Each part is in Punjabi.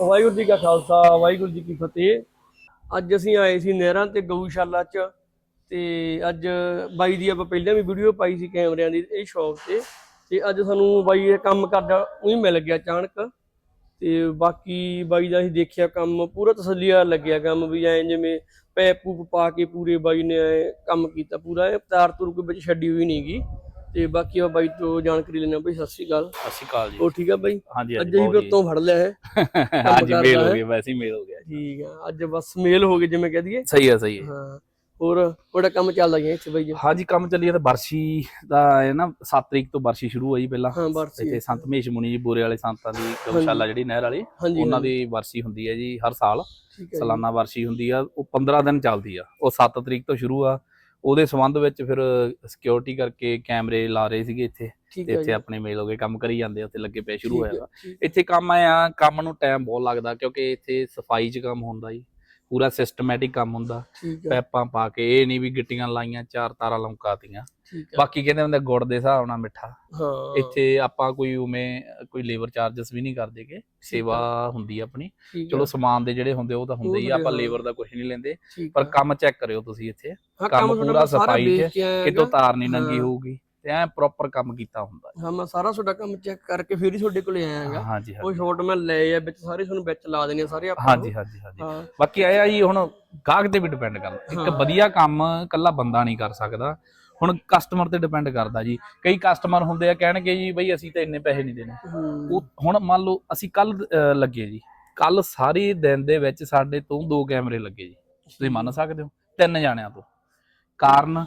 ਵਾਹਿਗੁਰੂ ਜੀ ਕਾ ਖਾਲਸਾ, ਵਾਹਿਗੁਰੂ ਜੀ ਕੀ ਫਤਿਹ। ਅੱਜ ਅਸੀਂ ਆਏ ਸੀ ਨਹਿਰਾਂ ਤੇ ਗਊਸ਼ਾਲਾ 'ਚ ਤੇ ਅੱਜ ਬਾਈ ਦੀ ਆਪਾਂ ਪਹਿਲਾਂ ਵੀ ਵੀਡੀਓ ਪਾਈ ਸੀ ਕੈਮਰਿਆਂ ਦੀ, ਇਹ ਸ਼ੌਪ ਤੇ। ਤੇ ਅੱਜ ਸਾਨੂੰ ਬਾਈ ਇਹ ਕੰਮ ਕਰਦਾ, ਉਹੀ ਮਿਲ ਗਿਆ ਅਚਾਨਕ। ਤੇ ਬਾਕੀ ਬਾਈ ਦਾ ਅਸੀਂ ਦੇਖਿਆ ਕੰਮ, ਪੂਰਾ ਤਸੱਲੀਆ ਲੱਗਿਆ ਕੰਮ ਵੀ, ਐ ਜਿਵੇਂ ਪੈਪ ਪੂਪ ਪਾ ਕੇ ਪੂਰੇ ਬਾਈ ਨੇ ਐਂ ਕੰਮ ਕੀਤਾ, ਪੂਰਾ ਇਹ ਤਾਰ ਤੁਰ ਕੇ ਵਿੱਚ ਛੱਡੀ ਹੋਈ ਨਹੀਂਗੀ ਤੇ ਬਾਕੀ ਆ ਬਾਈ ਤੋਂ ਜਾਣਕਾਰੀ ਲੈਣਾ ਬਾਈ ਸਤਿ ਸ਼੍ਰੀ ਅਕਾਲ। ਸਤਿ ਸ਼੍ਰੀ ਅਕਾਲ ਜੀ। ਉਹ ਠੀਕ ਆ ਬਾਈ? ਹਾਂਜੀ ਅੱਜ ਫਿਰ ਤੋਂ ਫੜ ਲਿਆ ਹੈ ਹਾਂਜੀ ਮੇਲ ਹੋ ਹੈ। ਗਿਆ ਵੈਸੇ ਹੀ ਮੇਲ ਹੋ ਗਿਆ ਠੀਕ ਆ ਅੱਜ ਬਸ ਮੇਲ ਹੋ ਗਏ ਜਿਵੇਂ ਕਹਿ ਦਈਏ। ਸਹੀ ਹੈ ਸਹੀ ਹੈ ਹਾਂ ਹੋਰ ਤੁਹਾਡਾ ਕੰਮ ਚੱਲਦਾ ਗਿਆ ਇੱਥੇ ਬਾਈ ਜੀ? ਹਾਂਜੀ ਕੰਮ ਚੱਲੀ ਜਾਂਦਾ। ਬਰਸ਼ੀ ਦਾ ਹੈ ਨਾ 7 ਤਰੀਕ ਤੋਂ ਬਰਸ਼ੀ ਸ਼ੁਰੂ ਹੋਈ ਪਹਿਲਾਂ। ਹਾਂ ਬਰਸੀ ਇੱਥੇ ਸੰਤ ਮਹੇਸ਼ ਮੁਨੀ ਜੀ ਬੋਰੇ ਵਾਲੇ ਸੰਤਾਂ ਦੀ ਗਊਸ਼ਾਲਾ ਜਿਹੜੀ ਨਹਿਰ ਵਾਲੀ ਉਹਨਾਂ ਦੀ ਵਰਸੀ ਹੁੰਦੀ ਹੈ ਜੀ ਹਰ ਸਾਲ। ਹੈ। ਸਾਲਾਨਾ ਵਰਸੀ ਹੁੰਦੀ ਆ ਉਹ 15 ਦਿਨ ਚੱਲਦੀ ਆ। ਉਹ 7 ਤਰੀਕ ਤੋਂ ਸ਼ੁਰੂ ਆ। ਉਹਦੇ ਸੰਬੰਧ ਵਿੱਚ ਫਿਰ ਸਿਕਿਉਰਿਟੀ ਕਰਕੇ ਕੈਮਰੇ ਲਾ ਰਹੇ ਸੀਗੇ ਇੱਥੇ ਤੇ ਇੱਥੇ ਆਪਣੇ ਮੇਲ ਹੋ ਗਏ ਕੰਮ ਕਰੀ ਜਾਂਦੇ ਉੱਥੇ ਲੱਗੇ ਪਏ ਸ਼ੁਰੂ ਹੋਇਆ ਇੱਥੇ ਕੰਮ ਆ ਕੰਮ ਨੂੰ ਟਾਈਮ ਬਹੁਤ ਲੱਗਦਾ ਕਿਉਂਕਿ ਇੱਥੇ ਸਫ਼ਾਈ 'ਚ ਕੰਮ ਹੁੰਦਾ ਜੀ। ਪੂਰਾ ਸਿਸਟਮੈਟਿਕ ਕੰਮ ਹੁੰਦਾ। ਠੀਕ ਹੈ ਪੈਪਾਂ ਪਾ ਕੇ ਇਹ ਨਹੀਂ ਵੀ ਗਿੱਟੀਆਂ ਲਾਈਆਂ ਚਾਰ ਤਾਰਾਂ ਹੈ ਬਾਕੀ ਕਹਿੰਦੇ ਹੁੰਦੇ ਗੁੜ ਦੇ ਹਿਸਾਬ ਨਾਲ ਮਿੱਠਾ। ਹਾਂ। ਇੱਥੇ ਆਪਾਂ ਕੋਈ ਉਵੇਂ ਕੋਈ ਲੇਬਰ ਚਾਰजेस ਵੀ ਨਹੀਂ ਕਰਦੇਗੇ ਸੇਵਾ ਹੁੰਦੀ ਆਪਣੀ। ਚਲੋ ਸਮਾਨ ਦੇ ਜਿਹੜੇ ਹੁੰਦੇ ਉਹ ਤਾਂ ਹੁੰਦੇ ਹੀ ਆਪਾਂ। ਲੇਬਰ ਦਾ ਕੁਝ ਨਹੀਂ ਲੈਂਦੇ। ਪਰ। ਕੰਮ ਚੈੱਕ ਕਰਿਓ ਤੁਸੀਂ ਇੱਥੇ। ਕੰਮ ਪੂਰਾ ਸਫ਼ਾਈ 'ਚ। ਕਿਤੋਂ। ਤਾਰ ਨਹੀਂ ਨੰਗੀ। ਹੋਊਗੀ। ਤੇ ਐ ਪ੍ਰੋਪਰ ਕੰਮ ਕੀਤਾ ਹੁੰਦਾ ਹਾਂ ਮੈਂ ਸਾਰਾ ਤੁਹਾਡਾ ਕੰਮ ਚੈੱਕ ਕਰਕੇ ਫਿਰ ਹੀ ਤੁਹਾਡੇ ਕੋਲੇ ਆਇਆ ਹੈਗਾ। ਹਾਂਜੀ ਉਹ ਸ਼ਾਟ ਮੈਂ ਲਏ ਆ ਵਿੱਚ ਸਾਰੇ ਤੁਹਾਨੂੰ ਵਿੱਚ ਲਾ ਦੇਣੇ ਆ ਸਾਰੇ ਆਪਾਂ ਹਾਂਜੀ ਹਾਂਜੀ ਹਾਂਜੀ। ਬਾਕੀ ਇਹ ਆ ਜੀ ਹੁਣ ਗਾਹਕ ਤੇ ਵੀ ਡਿਪੈਂਡ ਕਰਦਾ। ਇੱਕ। ਵਧੀਆ ਕੰਮ ਕੱਲਾ ਬੰਦਾ ਨਹੀਂ ਕਰ ਸਕਦਾ। ਹੁਣ ਕਸਟਮਰ ਤੇ ਡਿਪੈਂਡ ਕਰਦਾ ਜੀ। ਕਈ ਕਸਟਮਰ ਹੁੰਦੇ ਆ ਕਹਿਣਗੇ ਜੀ ਬਈ ਅਸੀਂ ਤਾਂ ਇੰਨੇ ਪੈਸੇ ਨਹੀਂ ਦੇਣੇ। ਹੁਣ ਮੰਨ ਲਓ ਅਸੀਂ ਕੱਲ ਲੱਗੇ ਜੀ। ਕੱਲ ਸਾਰੇ ਦਿਨ ਦੇ ਵਿੱਚ ਸਾਡੇ ਤੋਂ ਦੋ ਕੈਮਰੇ ਲੱਗੇ ਜੀ। ਤੁਸੀਂ ਮੰਨ ਸਕਦੇ ਹੋ ਤਿੰਨ ਜਾਣਿਆਂ ਤੋਂ। ਕਾਰਨ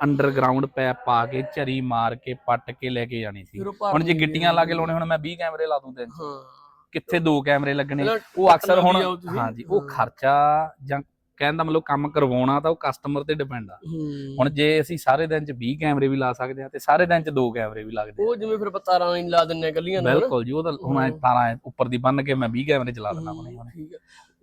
ਅੰਡਰਗਰਾਉਂਡ ਪੈਪ ਪਾ ਕੇ ਝਰੀ ਮਾਰ ਕੇ ਪੱਟ ਕੇ ਲੈ ਕੇ ਜਾਣੀ ਸੀ। ਹੁਣ ਜੇ ਗਿੱਟੀਆਂ ਲਾ ਕੇ ਲਾਉਣੇ ਹੁਣ ਮੈਂ 20 ਕੈਮਰੇ ਲਾ ਦੂੰ ਤਿੰਨ ਕਿੱਥੇ ਦੋ ਕੈਮਰੇ ਲੱਗਣੇ? ਉਹ ਅਕਸਰ ਹੁਣ। ਹਾਂਜੀ ਉਹ। ਖਰਚਾ ਜਾਂ ਕਹਿਣ ਦਾ ਮਤਲਬ ਕੰਮ ਕਰਵਾਉਣਾ ਤਾਂ ਉਹ ਕਸਟਮਰ ਤੇ ਡਿਪੈਂਡ ਆ। ਹੁਣ ਜੇ ਅਸੀਂ ਸਾਰੇ ਦਿਨ ਚ 20 ਕੈਮਰੇ ਵੀ ਲਾ ਸਕਦੇ ਆ ਤੇ ਸਾਰੇ ਦਿਨ ਚ ਦੋ ਕੈਮਰੇ ਵੀ ਲੱਗਦੇ ਆ। ਉਹ ਜਿਵੇਂ ਫਿਰ ਤਾਰਾਂ ਨਹੀਂ ਲਾ ਦਿੰਨੇ ਗੱਲੀਆਂ ਨਾਲ। ਬਿਲਕੁਲ ਜੀ ਉਹ ਤਾਂ ਹੁਣ ਐਂ। ਤਾਰਾਂ ਉੱਪਰ ਦੀ ਬੰਨ ਕੇ ਮੈਂ 20 ਕੈਮਰੇ ਚਲਾ ਦੇਣਾ ਹੁਣੇ ਹੁਣੇ। ਠੀਕ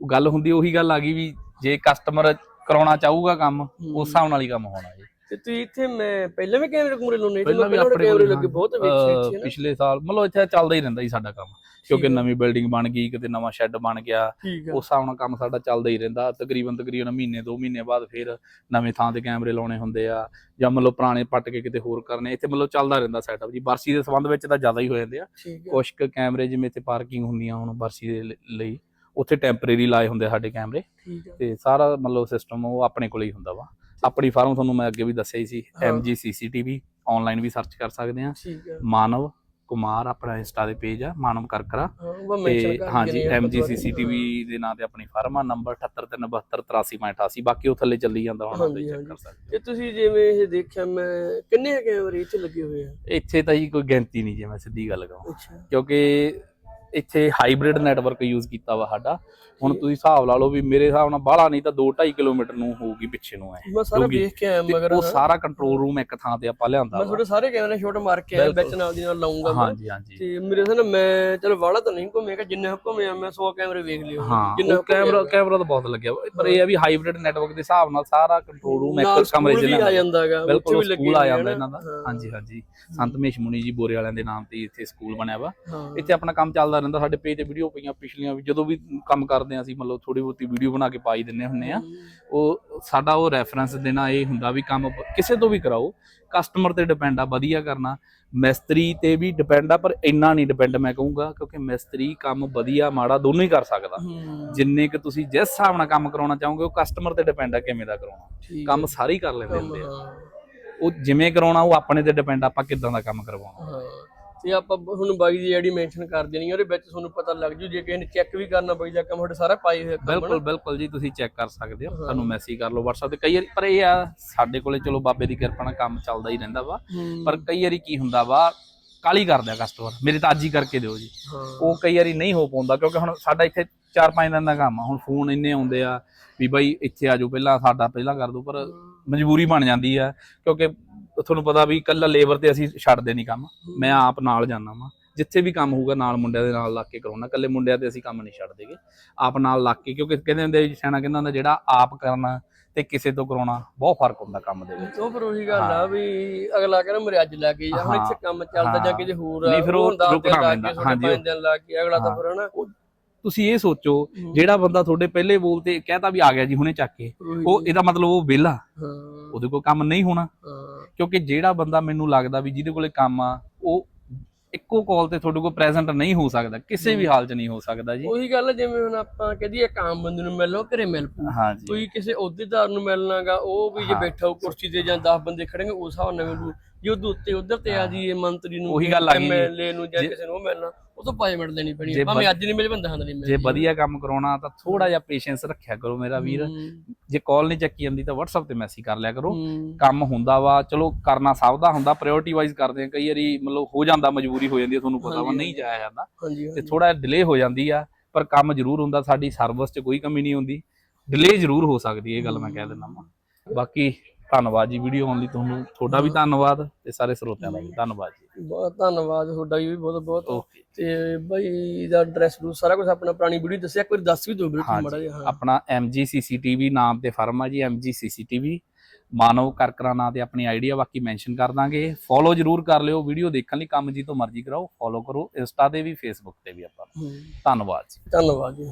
ਉਹ ਗੱਲ ਹੁੰਦੀ ਉਹੀ ਗੱਲ ਆ ਗਈ ਵੀ ਜੇ ਕਸਟਮਰ ਕਰਾਉਣਾ ਚਾਹੂਗਾ ਕੰਮ ਉਸ ਹਿਸਾਬ ਨਾਲ ਹੀ ਕੰਮ ਹੋਣਾ ਜੀ। ਤੇ ਤੁਸੀਂ ਇੱਥੇ ਮੈਂ ਪਹਿਲਾਂ ਵੀ ਕੈਮਰੇ ਕੂਮਰੇ ਲਾਉਣੇ ਪਹਿਲਾਂ ਵੀ ਆਪਣੇ ਕੈਮਰੇ ਲੱਗੇ ਬਹੁਤ ਵੇਖੇ ਨਾ ਪਿਛਲੇ ਸਾਲ ਮਤਲਬ ਇੱਥੇ ਚੱਲਦਾ ਹੀ ਰਹਿੰਦਾ ਜੀ ਸਾਡਾ ਕੰਮ ਕਿਉਂਕਿ। ਨਵੀਂ ਬਿਲਡਿੰਗ ਬਣ ਗਈ ਕਿਤੇ ਨਵਾਂ ਸ਼ੈੱਡ ਬਣ ਗਿਆ ਉਸ ਹਿਸਾਬ ਨਾਲ ਕੰਮ ਸਾਡਾ ਚੱਲਦਾ ਹੀ ਰਹਿੰਦਾ ਤਕਰੀਬਨ ਤਕਰੀਬਨ ਮਹੀਨੇ ਦੋ ਮਹੀਨੇ ਬਾਅਦ ਫਿਰ ਨਵੇਂ ਥਾਂ ਤੇ ਕੈਮਰੇ ਲਾਉਣੇ ਹੁੰਦੇ ਆ ਜਾਂ ਮਤਲਬ ਪੁਰਾਣੇ ਪੱਟ ਕੇ ਕਿਤੇ ਹੋਰ ਕਰਨੇ ਇੱਥੇ ਮਤਲਬ ਚੱਲਦਾ ਰਹਿੰਦਾ ਸੈਟਅਪ ਜੀ ਬਰਸੀ ਦੇ ਸੰਬੰਧ ਵਿੱਚ ਤਾਂ ਜ਼ਿਆਦਾ ਹੀ ਹੋ ਜਾਂਦੇ ਆ। ਕੁਛ ਕੁ ਕੈਮਰੇ ਜਿਵੇਂ ਇੱਥੇ ਪਾਰਕਿੰਗ ਹੁੰਦੀਆਂ ਹੁਣ ਬਰਸੀ ਦੇ ਲਈ ਉੱਥੇ ਟੈਂਪਰੇਰੀ ਲਾਏ ਹੁੰਦੇ ਸਾਡੇ ਕੈਮਰੇ ਤੇ ਸਾਰਾ ਮਤਲਬ ਸਿਸਟਮ ਉਹ ਆਪਣੇ ਕੋਲੇ ਹੀ ਹੁੰਦਾ ਵਾ। ਆਪਣੀ ਫਾਰਮ ਤੁਹਾਨੂੰ ਮੈਂ ਅੱਗੇ ਵੀ ਦੱਸਿਆ ਹੀ ਸੀ। MG CCTV ਆਨਲਾਈਨ ਵੀ ਸਰਚ ਕਰ ਸਕਦੇ ਆ ਠੀਕ ਹੈ ਮਾਨਵ ਕੁਮਾਰ ਆਪਣਾ ਇੰਸਟਾ ਦੇ ਪੇਜ ਆ ਮਾਨਵ ਕਰਕਰਾ। ਤੇ ਹਾਂਜੀ MG CCTV ਦੇ ਨਾਂ ਤੇ ਆਪਣੀ ਫਰਮ ਆ ਨੰਬਰ 7837738388 ਬਾਕੀ ਉਹ ਥੱਲੇ ਚੱਲੀ ਜਾਂਦਾ ਹੁਣ ਤੁਸੀਂ ਚੈੱਕ। ਕਰ ਸਕਦੇ ਤੇ ਤੁਸੀਂ ਜਿਵੇਂ ਇਹ ਦੇਖਿਆ ਮੈਂ ਕਿੰਨੇ ਕੈਮਰੇ ਇੱਥੇ ਲੱਗੇ ਹੋਏ ਆ? ਇੱਥੇ ਤਾਂ ਜੀ ਕੋਈ ਗਿਣਤੀ ਨਹੀਂ ਜੇ ਮੈਂ ਸਿੱਧੀ ਗੱਲ ਕਹਾਂ। ਕਿਉਂਕਿ ਇੱਥੇ ਹਾਈਬ੍ਰਿਡ ਨੈਟਵਰਕ ਯੂਜ਼ ਕੀਤਾ ਵਾ ਸਾਡਾ। ਹੁਣ ਤੁਸੀਂ ਹਿਸਾਬ ਲਾ ਲਓ ਵੀ ਮੇਰੇ ਹਿਸਾਬ ਨਾਲ ਬਾਹਲਾ ਨਹੀਂ ਤਾਂ 2.5 ਕਿਲੋਮੀਟਰ ਨੂੰ ਹੋਊਗੀ ਪਿੱਛੇ ਨੂੰ ਐ। ਮੈਂ ਸਾਰਾ ਵੇਖ ਕੇ ਆਇਆ ਮਗਰ। ਉਹ। ਸਾਰਾ ਕੰਟਰੋਲ ਰੂਮ ਇੱਕ ਥਾਂ ਤੇ ਆਪਾਂ ਲਿਆਂਦਾ ਮੈਂ ਤੁਹਾਡੇ ਸਾਰੇ ਕੈਮਰੇ ਸ਼ੋਟ ਮਾਰ ਕੇ ਆਇਆ। ਵਿੱਚ ਨਾਲ ਦੀ ਨਾਲ ਲਾਉਂਗਾ ਮੈਂ। ਹਾਂਜੀ ਹਾਂਜੀ। ਤੇ ਮੇਰੇ ਸਾਹ ਮੈਂ ਚਲ ਵਾਲਾ ਤਾਂ ਨਹੀਂ ਘੁੰਮੇਗਾ ਜਿੰਨੇ ਘੁੰਮਿਆ ਮੈਂ 100 ਕੈਮਰੇ ਵੇਖ ਲਿਓ ਉਹ ਕੈਮਰਾ ਕੈਮਰਾ ਤਾਂ ਬਹੁਤ ਲੱਗਿਆ। ਪਰ ਇਹ ਆ ਵੀ ਹਾਈਬ੍ਰਿਡ ਨੈਟਵਰਕ ਦੇ ਹਿਸਾਬ ਨਾਲ ਸਾਰਾ ਕੰਟਰੋਲ ਰੂਮ ਇੱਕ ਕਮਰੇ 'ਚ ਆ ਲਿਆਂਦਾ। ਜਾਂਦਾ ਹੈਗਾ ਉੱਥੇ ਬਿਲਕੁਲ ਸਕੂਲ ਆ ਜਾਂਦਾ। ਇਹਨਾਂ ਦਾ। ਹਾਂਜੀ ਹਾਂਜੀ। ਸੰਤ ਮਹੇਸ਼ ਮੁਨੀ ਜੀ ਬੋਰੇ ਵਾਲਿਆਂ ਦੇ ਨਾਮ ਤੇ ਇੱਥੇ ਸਕੂਲ ਬਣਿਆ ਵਾ। ਇੱਥੇ ਆਪਣਾ ਕੰਮ ਚੱਲਦਾ ਰਹਿੰਦਾ ਸਾਡੇ ਪੇਜ ਤੇ ਵੀਡੀਓ ਪਈਆਂ ਪਿਛਲੀਆਂ ਵੀ ਜਦੋਂ ਵੀ ਕੰਮ ਕਰਦੇ ਆ ਅਸੀਂ ਮਤਲਬ ਥੋੜੀ ਬਹੁਤੀ ਵੀਡੀਓ ਬਣਾ ਕੇ ਪਾਈ ਦਿੰਨੇ ਹੁੰਨੇ ਆ ਉਹ ਸਾਡਾ ਉਹ ਰੈਫਰੈਂਸ ਦੇਣਾ ਇਹ ਹੁੰਦਾ ਵੀ ਕੰਮ ਕਿਸੇ ਤੋਂ ਵੀ ਕਰਾਓ ਕਸਟਮਰ ਤੇ ਡਿਪੈਂਡ ਆ ਵਧੀਆ ਕਰਨਾ। ਮਿਸਤਰੀ ਤੇ ਵੀ ਡਿਪੈਂਡ ਆ ਪਰ ਇੰਨਾ ਨਹੀਂ ਡਿਪੈਂਡ ਮੈਂ ਕਹੂੰਗਾ ਕਿਉਂਕਿ ਮਿਸਤਰੀ ਕੰਮ ਵਧੀਆ ਮਾੜਾ ਦੋਨੋਂ ਹੀ ਕਰ ਸਕਦਾ। ਜਿੰਨੇ ਕਿ ਤੁਸੀਂ ਜਿਸ ਹਿਸਾਬ ਨਾਲ ਕੰਮ ਕਰਾਉਣਾ ਚਾਹੋਗੇ ਉਹ ਕਸਟਮਰ ਤੇ ਡਿਪੈਂਡ ਆ ਕਿਵੇਂ ਦਾ ਕਰਾਉਣਾ। ਕੰਮ। ਸਾਰੇ ਹੀ ਕਰ ਲੈਂਦੇ ਹੁੰਦੇ ਆ। ਉਹ ਜਿਵੇਂ ਕਰਾਉਣਾ ਉਹ ਆਪਣੇ ਤੇ ਡਿਪੈਂਡ ਆਪਾਂ ਕਿੱਦਾਂ ਦਾ ਕੰਮ ਕਰਵਾਉਣਾ। ਤੇ ਆਪਾਂ ਹੁਣ ਬਾਈ ਦੀ ਜਿਹੜੀ ਮੈਂਸ਼ਨ ਕਰ ਦੇਣੀ ਉਹਦੇ ਵਿੱਚ ਤੁਹਾਨੂੰ ਪਤਾ ਲੱਗ ਜੂ ਜੇ ਕਿਸੇ ਨੇ ਚੈੱਕ ਵੀ ਕਰਨਾ ਬਾਈ ਦਾ ਕੰਮ ਤੁਹਾਡੇ ਸਾਰਾ ਪਾਈ ਹੋਇਆ ਕੰਮ ਬਿਲਕੁਲ ਬਿਲਕੁਲ ਜੀ ਤੁਸੀਂ ਚੈੱਕ ਕਰ ਸਕਦੇ ਹੋ। ਸਾਨੂੰ ਮੈਸੇਜ ਕਰ ਲਓ WhatsApp ਤੇ। ਕਈ ਵਾਰੀ ਪਰ ਇਹ ਆ ਸਾਡੇ ਕੋਲੇ ਚਲੋ ਬਾਬੇ ਦੀ ਕਿਰਪਾ ਨਾਲ ਕੰਮ ਚੱਲਦਾ ਹੀ ਰਹਿੰਦਾ ਵਾ। ਪਰ ਕਈ ਵਾਰੀ ਕੀ ਹੁੰਦਾ ਵਾ ਕਾਲੀ ਕਰਦੇ ਕਸਟਮਰ ਮੇਰੇ ਤਾਂ ਅੱਜ ਹੀ ਕਰਕੇ ਦਿਓ ਜੀ। ਉਹ ਕਈ ਵਾਰੀ ਨਹੀਂ ਹੋ ਪਾਉਂਦਾ ਕਿਉਂਕਿ ਹੁਣ ਸਾਡਾ ਇੱਥੇ 4-5 ਦਿਨ ਦਾ ਕੰਮ ਆ। ਹੁਣ ਫੋਨ ਇੰਨੇ ਆਉਂਦੇ ਆ ਵੀ ਬਾਈ ਇੱਥੇ ਆ ਜਾਓ ਪਹਿਲਾਂ ਸਾਡਾ ਪਹਿਲਾਂ ਕਰ ਦਿਓ ਪਰ ਮਜਬੂਰੀ ਬਣ ਜਾਂਦੀ ਆ। ਕਿਉਂਕਿ ਤੁਹਾਨੂੰ ਪਤਾ ਵੀ ਇਕੱਲਾ ਲੇਬਰ ਤੇ ਅਸੀਂ ਛੱਡਦੇ ਨਹੀਂ ਕੰਮ। ਮੈਂ ਆਪ ਨਾਲ ਜਾਂਦਾ ਵਾਂ। ਜਿੱਥੇ ਵੀ ਕੰਮ ਹੋਊਗਾ ਨਾਲ ਮੁੰਡਿਆਂ ਦੇ ਨਾਲ ਲੱਗ ਕੇ ਕਰਾਉਣਾ। ਇਕੱਲੇ ਮੁੰਡਿਆਂ ਤੇ ਅਸੀਂ ਕੰਮ ਨਹੀਂ ਛੱਡਦੇਗੇ ਆਪ ਨਾਲ ਲੱਗ ਕੇ ਕਿਉਂਕਿ ਕਹਿੰਦੇ ਹੁੰਦੇ ਸਿਆਣਾ ਕਹਿੰਦਾ ਹੁੰਦਾ ਜਿਹੜਾ ਆਪ ਕਰਨਾ ਤੇ ਕਿਸੇ ਤੋਂ ਕਰਾਉਣਾ ਬਹੁਤ ਫ਼ਰਕ ਹੁੰਦਾ ਕੰਮ ਦੇ ਵਿੱਚ। ਉਹ ਫਿਰ ਉਹੀ ਗੱਲ ਆ ਵੀ ਅਗਲਾ ਕਹਿੰਦਾ ਮੇਰੇ ਅੱਜ ਲੱਗ ਗਈ ਜਾਂ ਹੁਣ ਇੱਥੇ ਕੰਮ ਚੱਲਦਾ ਜਾਂ। ਕਿਤੇ ਹੋਰ ਨਹੀਂ ਫਿਰ ਉਹ ਰੁਕਣਾ ਪੈਂਦਾ, ਕੇ ਹਾਂਜੀ, ਪੰਜ ਦਿਨ ਲੱਗ ਕੇ ਅਗਲਾ ਤਾਂ। ਫਿਰ ਹਨਾ। ਤੁਸੀਂ ਇਹ ਸੋਚੋ। ਜਿਹੜਾ ਬੰਦਾ ਤੁਹਾਡੇ ਪਹਿਲੇ ਬੋਲ ਤੇ ਕਹਿਤਾ ਵੀ ਆ ਗਿਆ ਜੀ ਹੁਣੇ ਚੱਕ ਕੇ ਉਹੀ ਇਹਦਾ ਮਤਲਬ ਉਹ ਵਿਹਲਾ। ਉਹਦੇ ਕੋਲ ਕੰਮ ਨਹੀਂ ਹੋਣਾ। ਕਿਉਂਕਿ ਜਿਹੜਾ ਬੰਦਾ ਮੈਨੂੰ ਲੱਗਦਾ ਵੀ ਜਿਹਦੇ ਕੋਲੇ ਕੰਮ ਆ ਉਹ ਇੱਕੋ ਕਾਲ ਤੇ ਤੁਹਾਡੇ ਕੋਲ ਪ੍ਰੈਜ਼ੈਂਟ ਨਹੀਂ ਹੋ ਸਕਦਾ ਕਿਸੇ ਵੀ ਹਾਲ 'ਚ ਨਹੀਂ ਹੋ ਸਕਦਾ ਜੀ। ਉਹੀ ਗੱਲ ਜਿਵੇਂ ਹੁਣ ਆਪਾਂ ਕਹਦੀ ਇੱਕ ਆਮ ਬੰਦੇ ਨੂੰ ਮਿਲ ਘਰੇ ਮਿਲ ਪਊ। ਹਾਂਜੀ ਕੋਈ ਕਿਸੇ ਅਹੁਦੇਦਾਰ ਨੂੰ ਮਿਲਣਾਗਾ ਉਹ ਵੀ ਜੇ। ਬੈਠਾ ਹੋ ਕੁਰਸੀ ਤੇ ਜਾਂ 10 ਬੰਦੇ ਖੜਨਗੇ ਉਸ ਹਿਸਾਬ ਨਾਲ ਮਿਲੂ ਜੇ ਉਹਦੇ ਉੱਤੇ ਉਧਰ ਤੇ ਆ ਜੀ ਮੰਤਰੀ ਨੂੰ ਉਹੀ ਗੱਲ ਆ ਗਈ ਜੀ। ਐਮਐਲਏ ਨੂੰ ਜਾਂ ਕਿਸੇ ਨੂੰ ਉਹ ਮਿਲਣਾ। ਉਹ ਤੋਂ 5 ਮਿੰਟ ਦੇਣੀ ਪੈਣੀ ਜੇ ਹੈ ਭਾਵੇਂ ਅੱਜ ਨਹੀਂ ਮਿਲੇ ਬੰਦਾ ਹਾਂ ਨਹੀਂ ਮਿਲੇ। ਜੇ ਵਧੀਆ ਕੰਮ ਕਰਾਉਣਾ ਤਾਂ ਥੋੜਾ ਜਿਹਾ ਪੇਸ਼ੈਂਸ ਰੱਖਿਆ ਕਰੋ ਮੇਰਾ ਵੀਰ। ਜੇ ਕਾਲ ਨਹੀਂ ਚੱਕੀ ਜਾਂਦੀ ਤਾਂ WhatsApp ਤੇ ਮੈਸੇਜ ਕਰ ਲਿਆ ਕਰੋ। ਕੰਮ ਹੁੰਦਾ ਵਾ ਚਲੋ ਕਰਨਾ ਸਭ ਦਾ ਹੁੰਦਾ ਪ੍ਰਾਇੋਰਟੀ ਵਾਈਜ਼ ਕਰਦੇ ਆ ਕਈ ਵਾਰੀ ਮਤਲਬ ਹੋ ਜਾਂਦਾ ਮਜਬੂਰੀ ਹੋ ਜਾਂਦੀ ਹੈ ਤੁਹਾਨੂੰ ਪਤਾ ਵਾ ਨਹੀਂ ਜਾਇਆ ਜਾਂਦਾ। ਤੇ ਥੋੜਾ ਡਿਲੇ ਹੋ ਜਾਂਦੀ ਆ ਪਰ ਕੰਮ ਜ਼ਰੂਰ ਹੁੰਦਾ ਸਾਡੀ ਸਰਵਿਸ 'ਚ ਕੋਈ ਕਮੀ ਨਹੀਂ ਹੁੰਦੀ। ਡਿਲੇ ਜ਼ਰੂਰ ਹੋ ਸਕਦੀ ਇਹ ਗੱਲ ਮੈਂ ਕਹਿ ਦਿੰਦਾ ਵਾਂ। ਬਾਕੀ ਧੰਨਵਾਦ ਜੀ ਵੀਡੀਓ ਆਉਣ ਲਈ ਤੁਹਾਨੂੰ। ਤੁਹਾਡਾ ਵੀ ਧੰਨਵਾਦ ਤੇ ਸਾਰੇ ਸਰੋਤਿਆਂ ਦਾ ਵੀ। ਧੰਨਵਾਦ ਜੀ। ਬਹੁਤ ਧੰਨਵਾਦ ਤੁਹਾਡਾ ਵੀ ਬਹੁਤ ਬਹੁਤ। ਤੇ ਬਾਈ ਦਾ ਐਡਰੈਸ ਨੂੰ ਸਾਰਾ ਕੁਝ ਆਪਣਾ ਪੁਰਾਣੀ ਵੀਡੀਓ ਦੱਸਿਆ ਇੱਕ ਵਾਰੀ ਦੱਸ ਵੀ ਦਿਓ ਤੁਸੀਂ ਮਾੜਾ ਹਾਂ। ਆਪਣਾ MG CCTV ਨਾਮ ਤੇ ਫਰਮ ਆ ਜੀ MG CCTV ਮਾਨਵ ਕਰਕਰਾ ਨਾਂ ਤੇ ਆਪਣੀ ਆਈਡੀ ਆ ਬਾਕੀ ਮੈਂਸ਼ਨ ਕਰ ਦਾਂਗੇ। ਫੋਲੋ ਜਰੂਰ ਕਰ ਲਿਓ ਵੀਡੀਓ ਦੇਖਣ ਲਈ ਕੰਮ ਜੀ ਤੋਂ ਮਰਜ਼ੀ ਕਰਾਓ। ਫੋਲੋ ਕਰੋ ਇੰਸਟਾ ਤੇ ਵੀ ਫੇਸਬੁੱਕ ਤੇ ਵੀ ਆਪਾਂ। ਧੰਨਵਾਦ ਜੀ। ਧੰਨਵਾਦ ਜੀ।